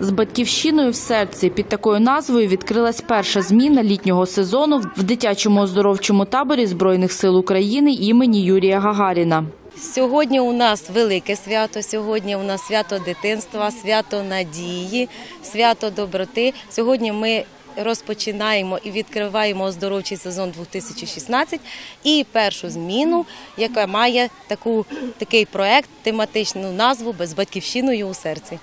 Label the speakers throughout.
Speaker 1: З батьківщиною в серці під такою назвою відкрилась перша зміна літнього сезону в дитячому оздоровчому таборі Збройних сил України імені Юрія Гагаріна.
Speaker 2: Сьогодні у нас велике свято. Сьогодні у нас свято дитинства, свято надії, свято доброти. Сьогодні ми розпочинаємо і відкриваємо оздоровчий сезон 2016 і першу зміну, яка має таку такий проект, тематичну назву без батьківщиною у серці.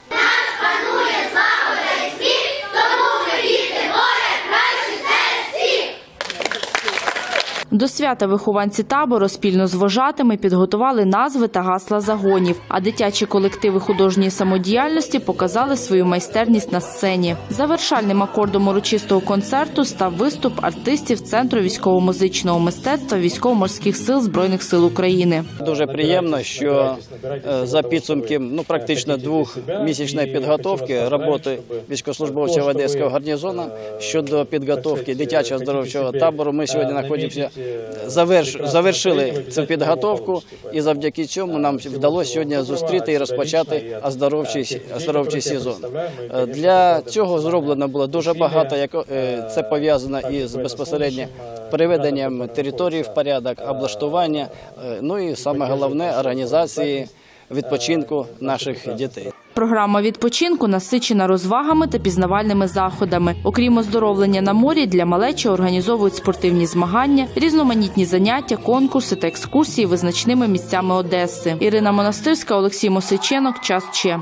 Speaker 1: До свята вихованці табору спільно з вожатими підготували назви та гасла загонів, а дитячі колективи художньої самодіяльності показали свою майстерність на сцені. Завершальним акордом урочистого концерту став виступ артистів Центру військово-музичного мистецтва військово-морських сил Збройних сил України.
Speaker 3: Дуже приємно, що е, за підсумки ну практично двохмісячної підготовки роботи військовослужбовців Одеського гарнізону щодо підготовки дитячого здоровчого табору. Ми сьогодні знаходимося заверш, завершили цю підготовку, і завдяки цьому нам вдалося сьогодні зустріти і розпочати оздоровчий, оздоровчий сезон. Е, Для цього зроблено було дуже багато. Як е, це пов'язано із безпосередньо приведенням території в порядок, облаштування, е, ну і саме головне організації відпочинку наших дітей.
Speaker 1: Програма відпочинку насичена розвагами та пізнавальними заходами. Окрім оздоровлення на морі, для малечі організовують спортивні змагання, різноманітні заняття, конкурси та екскурсії визначними місцями Одеси. Ірина Монастирська, Олексій Мосиченок. Час Че.